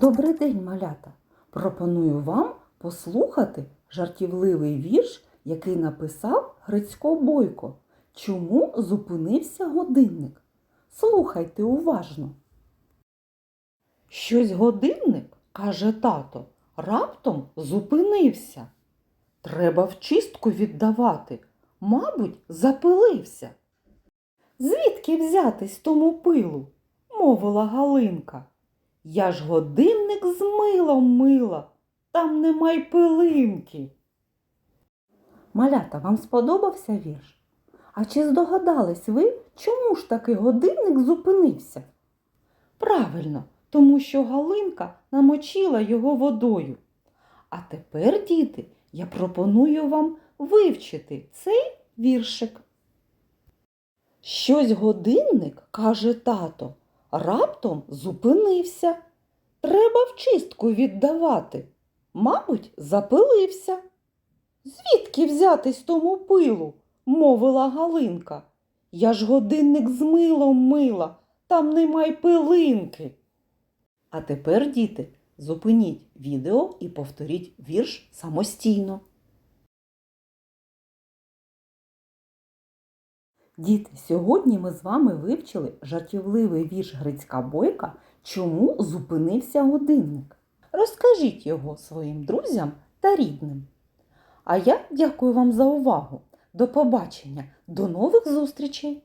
Добрий день, малята! Пропоную вам послухати жартівливий вірш, який написав Грицько Бойко. Чому зупинився годинник? Слухайте уважно. Щось годинник, каже тато, раптом зупинився. Треба в чистку віддавати, мабуть, запилився. Звідки взятись тому пилу? мовила Галинка. Я ж годинник з милом мила, там нема й пилинки. Малята, вам сподобався вірш? А чи здогадались ви, чому ж таки годинник зупинився? Правильно, тому що Галинка намочила його водою. А тепер, діти, я пропоную вам вивчити цей віршик. Щось годинник, каже тато, раптом зупинився. Треба в чистку віддавати. Мабуть, запилився. Звідки взятись тому пилу? мовила Галинка. Я ж годинник з милом мила, там нема й пилинки. А тепер, діти, зупиніть відео і повторіть вірш самостійно. Діти, сьогодні ми з вами вивчили жартівливий вірш Грицька Бойка Чому зупинився годинник? Розкажіть його своїм друзям та рідним. А я дякую вам за увагу. До побачення, до нових зустрічей!